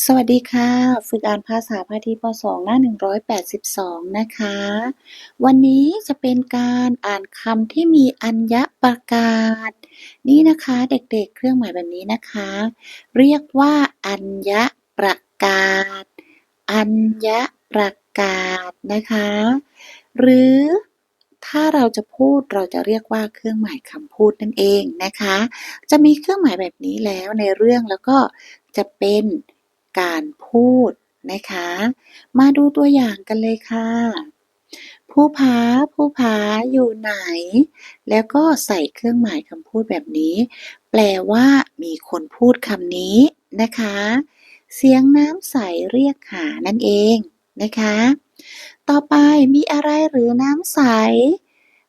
สวัสดีค่ะ ฝึกอ่านภาษาพาทีป .2 หน้า 182 นะคะ วันนี้จะเป็นการอ่านคำที่มีอัญญประกาศ นี่นะคะเด็กๆเครื่องหมายแบบนี้นะคะ เรียกว่าอัญญประกาศ อัญญประกาศนะคะ หรือถ้าเราจะพูดเราจะเรียกว่าเครื่องหมายคำพูดนั่นเองนะคะ จะมีเครื่องหมายแบบนี้แล้วในเรื่องแล้วก็จะเป็น การพูดนะคะ มาดูตัวอย่างกันเลยค่ะ ผู้ผาผู้ผาอยู่ไหน แล้วก็ใส่เครื่องหมายคำพูดแบบนี้ แปลว่ามีคนพูดคำนี้นะคะ เสียงน้ำใสเรียกหานั่นเองนะคะ ต่อไปมีอะไรหรือน้ำใส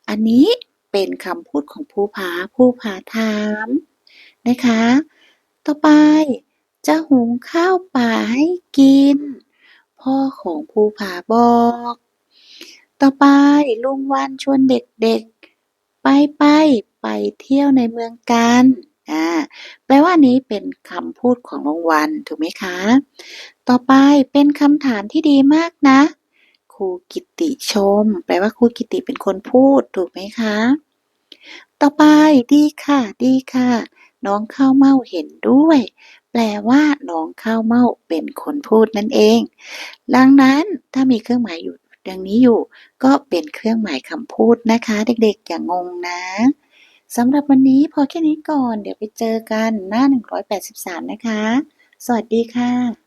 อันนี้เป็นคำพูดของผู้ผาผู้ผาถามนะคะ ต่อไป จะหุงข้าวป่าให้กิน พ่อของภูผาบอก ต่อไปลุงวันชวนเด็กๆ ไปไปไปเที่ยวในเมืองกันอ่าแปลว่านี้เป็นคำพูดของลุงวันถูกไหมคะ ต่อไปเป็นคำถามที่ดีมากนะครูกิติชม แปลว่าครูกิติเป็นคนพูดถูกไหมคะ ต่อไปดีค่ะ ดีค่ะ น้องข้าวเม่าเห็นด้วย แปลว่าน้องข้าวเม่าเป็นคนพูดนั่นเอง ดังนั้นถ้ามีเครื่องหมายอยู่ดังนี้อยู่ ก็เป็นเครื่องหมายคำพูดนะคะ เด็กๆ อย่างงงนะสำหรับวันนี้พอแค่นี้ก่อน เดี๋ยวไปเจอกันหน้า 183 นะคะ สวัสดีค่ะ